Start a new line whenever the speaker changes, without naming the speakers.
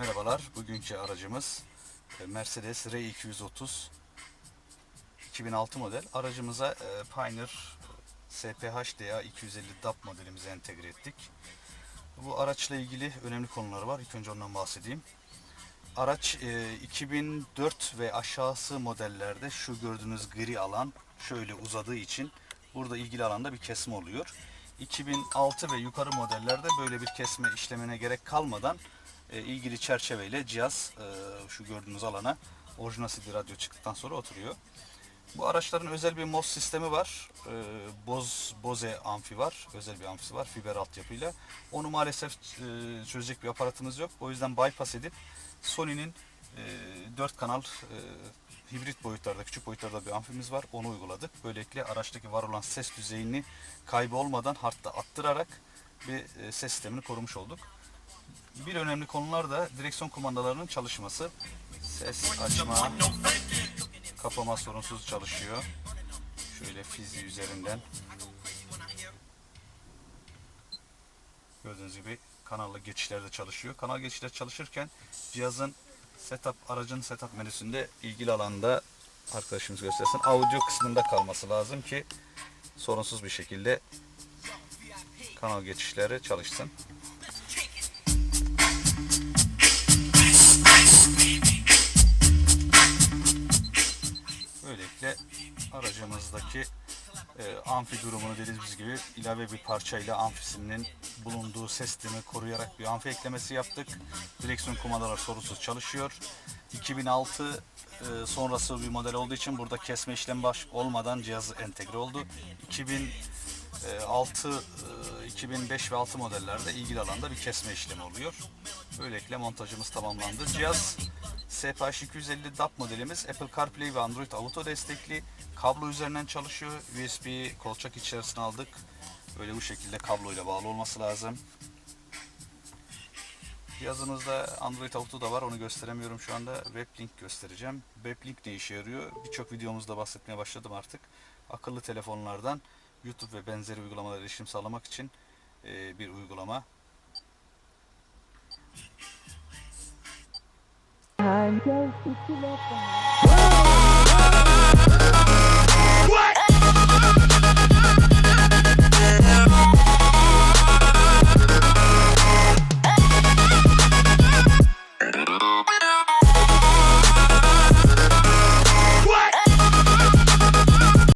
Merhabalar. Bugünkü aracımız e, Mercedes R230 2006 model. Aracımıza e, Pioneer SPH DA 250 DAP modelimizi entegre ettik. Bu araçla ilgili önemli konular var. İlk önce ondan bahsedeyim. Araç e, 2004 ve aşağısı modellerde şu gördüğünüz gri alan şöyle uzadığı için burada ilgili alanda bir kesme oluyor. 2006 ve yukarı modellerde böyle bir kesme işlemine gerek kalmadan e, ilgili çerçeveyle cihaz e, şu gördüğünüz alana orijinal CD radyo çıktıktan sonra oturuyor. Bu araçların özel bir MOS sistemi var. E, Boz, Bose amfi var. Özel bir amfisi var fiber altyapıyla. Onu maalesef e, çözecek bir aparatımız yok. O yüzden bypass edip Sony'nin e, 4 kanal e, hibrit boyutlarda, küçük boyutlarda bir amfimiz var. Onu uyguladık. Böylelikle araçtaki var olan ses düzeyini kaybolmadan hatta attırarak bir e, ses sistemini korumuş olduk. Bir önemli konular da direksiyon kumandalarının çalışması. Ses açma, kapama sorunsuz çalışıyor. Şöyle fizi üzerinden. Gördüğünüz gibi kanalla geçişler de çalışıyor. Kanal geçişler çalışırken cihazın setup aracın setup menüsünde ilgili alanda arkadaşımız göstersin. Audio kısmında kalması lazım ki sorunsuz bir şekilde kanal geçişleri çalışsın. Aracımızdaki e, amfi durumunu dediğimiz gibi ilave bir parçayla amfisinin bulunduğu ses sistemi koruyarak bir amfi eklemesi yaptık. Direksiyon kumandalar sorunsuz çalışıyor. 2006 e, sonrası bir model olduğu için burada kesme işlemi baş olmadan cihaz entegre oldu. 2006, e, 2005 ve 6 modellerde ilgili alanda bir kesme işlemi oluyor. Böylelikle montajımız tamamlandı. Cihaz SPH 250 DAP modelimiz Apple CarPlay ve Android Auto destekli. Kablo üzerinden çalışıyor. USB kolçak içerisine aldık. Böyle bu şekilde kabloyla bağlı olması lazım. Cihazımızda Android Auto da var. Onu gösteremiyorum şu anda. Weblink göstereceğim. Weblink ne işe yarıyor? Birçok videomuzda bahsetmeye başladım artık. Akıllı telefonlardan YouTube ve benzeri uygulamalara erişim sağlamak için bir uygulama.
Until go, left.